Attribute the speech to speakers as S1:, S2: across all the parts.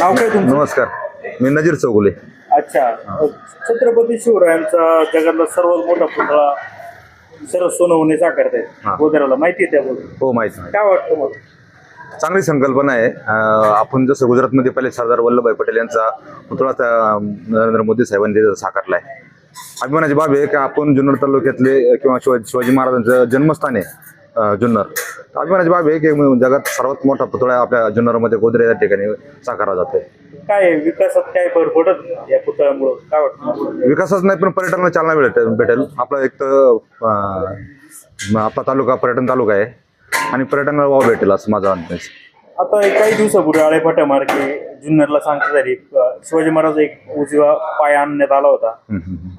S1: नाव काय तुमचं?
S2: नमस्कार. मी नजीर चौगुले.
S1: अच्छा. छत्रपती शिवरायांचा जगातला सर्वात मोठा पुतळा सर्व सोनवणे साकारतायत.
S2: हा.
S1: गोदराला माहिती आहे त्याबद्दल?
S2: हो माहिती माहिती
S1: काय वाटतं मला
S2: चांगली संकल्पना आहे. अं, आपण जसं गुजरातमध्ये पहिले सरदार वल्लभभाई पटेल यांचा पुतळा त्या नरेंद्र मोदी साहेबांनी तिथं साकारला आहे अभिमानाची बाब आहे की आपण जुन्नर तालुक्यातले किंवा शिवाजी शिवाजी महाराजांचं जन्मस्थान आहे अं, जुन्नर. अभिमानाची बाब आहे की जगात सर्वात मोठा पुतळा आपल्या जुन्नरमध्ये गोदरे या ठिकाणी साकारला जातोय
S1: काय? विकासात काय भर पडत या पुतळ्यामुळं? काय वाटतं?
S2: विकासच नाही पण पर्यटनाला चालना भेटेल भेटेल. आपला एक तर आपला तालुका पर्यटन तालुका आहे. आणि पर्यटनाला वाव भेटेल असं माझं आहे.
S1: आता एक काही दिवसापूर्वी आळेफाट्या मार्गे जुन्नरला सांगता तरी शिवाजी महाराज एक उजवा पाय आणण्यात आला होता.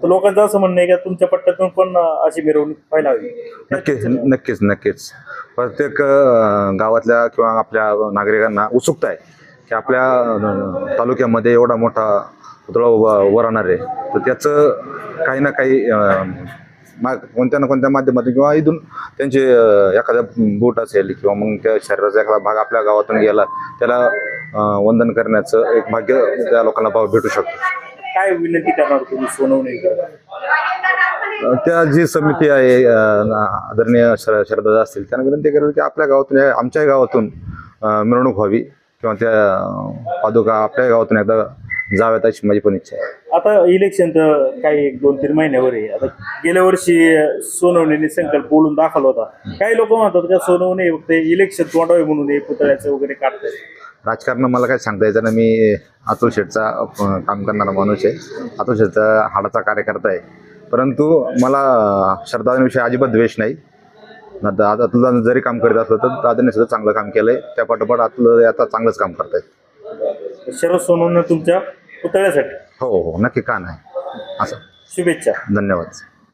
S1: तर लोकांचं असं म्हणणं आहे की तुमच्या पट्ट्यातून पण अशी मिरवणूक व्हायला हवी.
S2: नक्कीच नक्कीच नक्कीच. प्रत्येक अं, गावातल्या किंवा आपल्या नागरिकांना उत्सुकता आहे की आपल्या अं, तालुक्यामध्ये एवढा मोठा पुतळा उभा उभा राहणार आहे. तर त्याचं काही ना काही अं, मा कोणत्या ना कोणत्या माध्यमातून किंवा इथून त्यांचे अं, एखादा बूट असेल किंवा मग त्या शरीराचा एखादा भाग आपल्या गावातून गेला त्याला अं, वंदन करण्याचं एक भाग्य त्या लोकांना भाव भेटू शकतो.
S1: काय विनंती करणार तुम्ही सोनवणे
S2: त्या जी समिती आहे अ, आदरणीय शर शरदादा असतील त्यांना विनंती करेल की आपल्या गावातून या- आमच्याही गावातून अ, मिरवणूक व्हावी किंवा त्या अ, पादुका आपल्या गावातून एकदा जाव्यात अशी माझी पण इच्छा आहे.
S1: आता इलेक्शन तर काही एक दोन तीन महिन्यावर आहे. आता गेल्या वर्षी सोनवणेने संकल्प बोलून दाखवला होता. काही लोक म्हणतात का सोनवणे फक्त इलेक्शन तोंडावे म्हणून हे पुतळ्याचं वगैरे काढतात.
S2: राजकारण मला काय सांगता यायचं ना मी अतुल शेठचा काम करणारा माणूस आहे. अतुल शेठचा हाडाचा कार्यकर्ता आहे. परंतु मला शरदादांविषयी अजिबात द्वेष नाही. अतुल दादा जरी काम करीत असलं तर दादाने सुद्धा चांगलं काम केलंय. त्या पाठोपाठ अतुल आता चांगलंच काम करतायत.
S1: शरद सोनवणे तुमच्या पुतळ्यासाठी.
S2: हो हो नक्की का नाही. असं.
S1: शुभेच्छा.
S2: धन्यवाद.